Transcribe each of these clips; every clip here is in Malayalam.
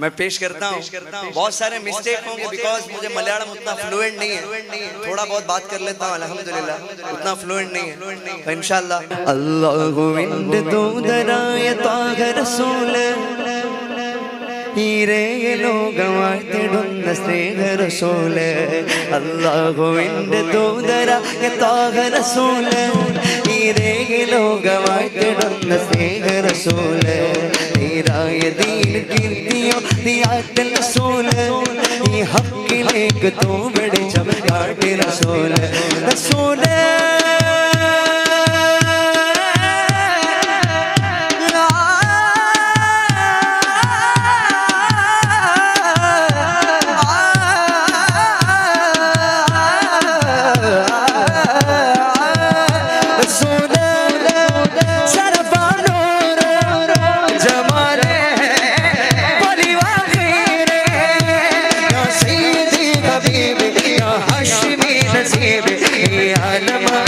मैं पेश करता हूँ। बहुत सारे मिस्टेक होंगे बिकॉज़ मुझे मलयालम उतना फ्लुएंट नहीं है। थोड़ा बहुत बात कर लेता हूँ अलहमदुल्ला उतना फ्लुएंट नहीं है। रसूल। अल्लाह गोविंद दूदरा के तोग रसूल। ही रे लोग वाइट डन से रसूल। तेरा ये दीन कीर्तियों दिया दिल रसूल ये हम के लेक तू बड़े चमका के रसूल रसूल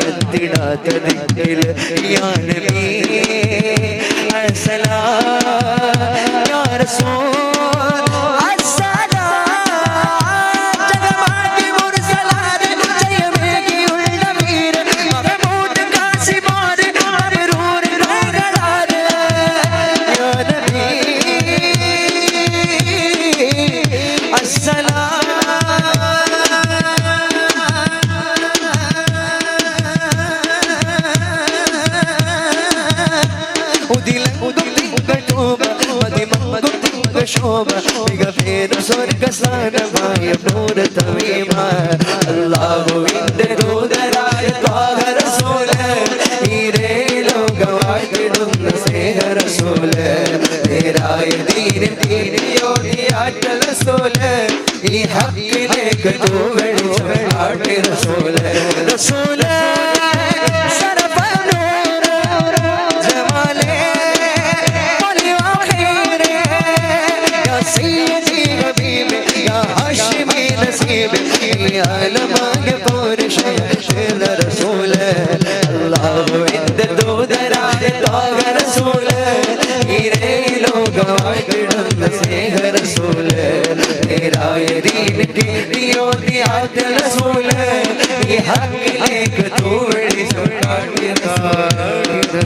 എത്തിടാത്ത ദിക്കിൽ യാനമീ അസലാ യാ റസൂൽ ശോഭ മികവേറും സ്വർഗസാനമായ നൂറ് തമീമ അല്ലാഹുവിന്റെ ദൂതരായ ത്വാഹ റസൂൽ ഈരേ ലോകമായി കിടുന്ന സ്നേഹ റസൂൽ നേരായ ദീനിൽ ദീനിയോടിയാറ്റൽ റസൂൽ ഈ ഹക്കിലേക്ക് തൂവെളി ആട്ടി റസൂൽ. റസൂൽ نسيب يا لك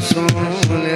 سلطان